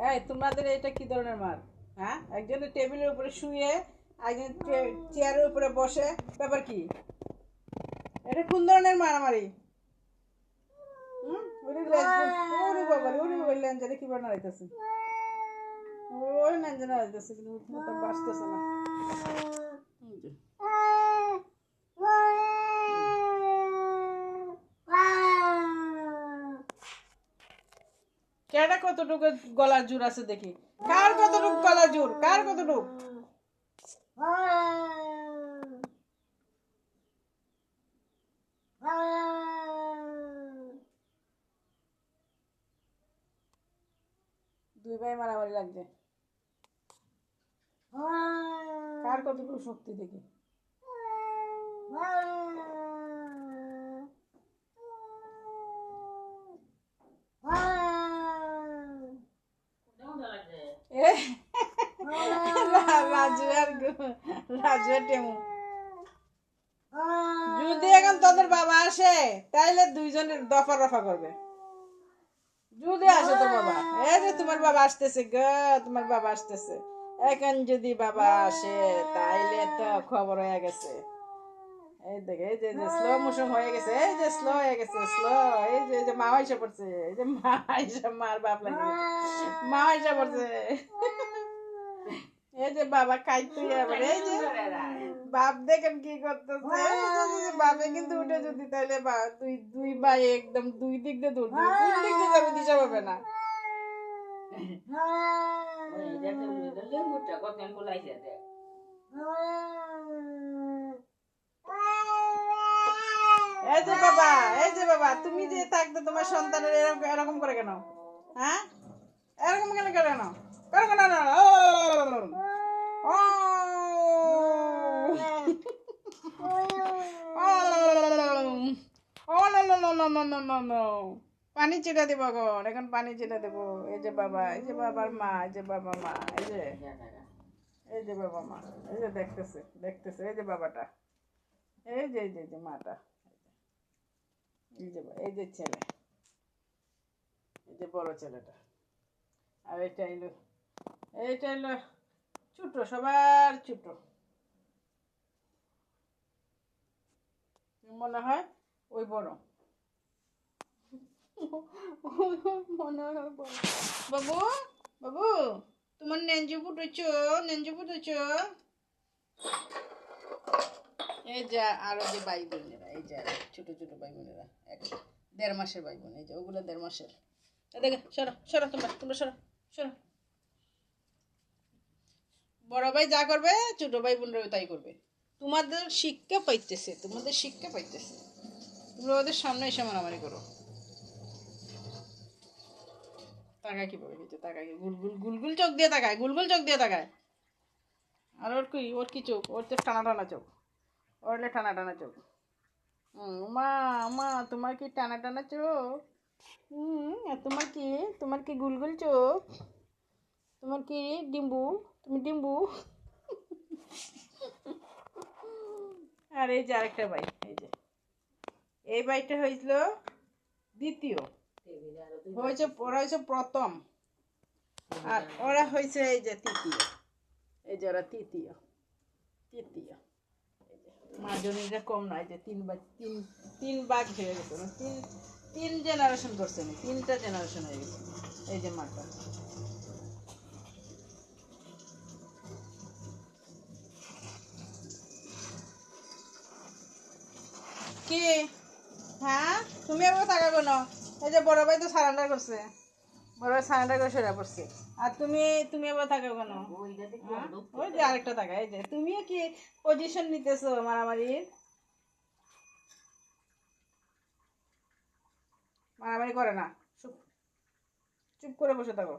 এই, তোমাদের এটা কি ধরনের মার হ্যাঁ? একজনের টেবিলের উপরে শুয়ে একজন চেয়ারের উপরে বসে, ব্যাপার কি? এটা কোন ধরনের মারামারি? হুম? ওরে লেজ- ওরে বাবা রে, ওরে বাবা লেঞ্জারে কি বানা রাইতেছে ওই লেঞ্জানা রাইতেছে কিন্তু ওটা বাঁচতেছে না এই যে। কেডা কতটুকু গলার জোর আছে দেখি? কার কতটুকু গলার জোর? কার কতটুকু? দুই ভাই মারামারি লাগছে। কার কতটুকু শক্তি দেখি? রাজু টেমু যদি এখন তোদের বাবা আসে তাইলে দুইজনের দফা রফা করবে। যদি আসে তোর বাবা। এই যে তোমার বাবা আসতেছে গ তোমার বাবা আসতেছে। এখন যদি বাবা আসে তাইলে তো খবর হয়ে গেছে। এই দেখে এই যে স্লো মোশন হয়ে গেছে এই যে স্লো হয়ে গেছে স্লো এই যে যে মা এসে পড়ছে এই যে মা এসে মার বাপ লাগে মা এসে পড়ছে। এই যে বাবা খাইতে আবার এই যে বাপ দেখেন কি করতেছে এই যে, এই যে, বাপে কিন্তু উঠে যদি তাহলে বা- দুই দুই ভাই একদম দুই দিক দিয়ে দৌড় দিবে কোন দিক দিয়ে যাবে দিশা পাবে না এই যে বাবা এই যে বাবা তুমি যে থাকতে তোমার সন্তানের এরকম এরকম করে কেন হ্যাঁ এরকম কেন কেন কেন কেন না পানি চিটা দিব গো এখন পানি চিটা দেব। এই যে বাবা, এই যে বাবার মা, এই যে বাবা মা, এই যে এই যে বাবা মা, এই যে দেখতেছে দেখতেছে, এই যে বাবাটা, এই যে এই যে মাটা, এই যে এই যে ছেলে, এই যে বড় ছেলেটা। আর এটা এলো এইটা এলো ছোট সবার ছোট মনে হয়? ওই বড়। মনে হয় বড়। বাবু বাবু তোমার নেঞ্জু ফুটেছ? নেঞ্জু ফুটেছ? এই যে আরও যে ভাই বোনেরা এই যে ছোট ছোট ভাই বোনেরা এক দেড় মাসের ভাই বোন এই যে ওগুলো দেড় মাসের। দেখে সরো সরো তোমরা তোমরা সরো সরো। বড় ভাই যা করবে, ছোট ভাই বোনরাও তাই করবে। তোমাদের শিক্ষা পাইতেছে, তোমাদের শিক্ষা পাইতেছে। তোমরা ওদের সামনে এসে মারামারি করো। তাকায় কীভাবে হয়েছে তাকায়? গুলগুল গুলগুল চোখ দিয়ে তাকায়, গুলগুল চোখ দিয়ে তাকায়। আর ওর কি ওর কি চোখ? ওর তো টানা টানা চোখ। ওর টানা টানা চোখ। মা মা, তোমার কি টানা টানা চোখ? হুম তোমার কি তোমার কি গুলগুল চোখ? তোমার কি ডিম্বু? ডিম্বু আর এই যে আরেকটা ভাই এই যে। এই বাইটা হয়েছিল দ্বিতীয়। হয়েছে, ওরা হয়েছে প্রথম। আর ওরা হয়েছে এই যে তৃতীয়। এই যে ওরা তৃতীয়। তৃতীয়। মাজনীরা কম নয় যে তিন ভাগ তিন তিন ভাগ হয়ে গেছে। তিন তিন জেনারেশন করছে। তিনটা জেনারেশন হয়ে গেছে। এই যে মাটা কি? হ্যাঁ তুমি আবার থাকা কোনো এই যে বড় ভাই তো সারেন্ডার করছে। বড় ভাই সারেন্ডার করে সেরা পড়ছে। আর তুমি তুমি আবার থাকা কোনো? ওই যে আরেকটা থাকা, এই যে। তুমিও কি পজিশন নিতেছো মারামারির মারামারি করে না। চুপ। চুপ করে বসে থাকো।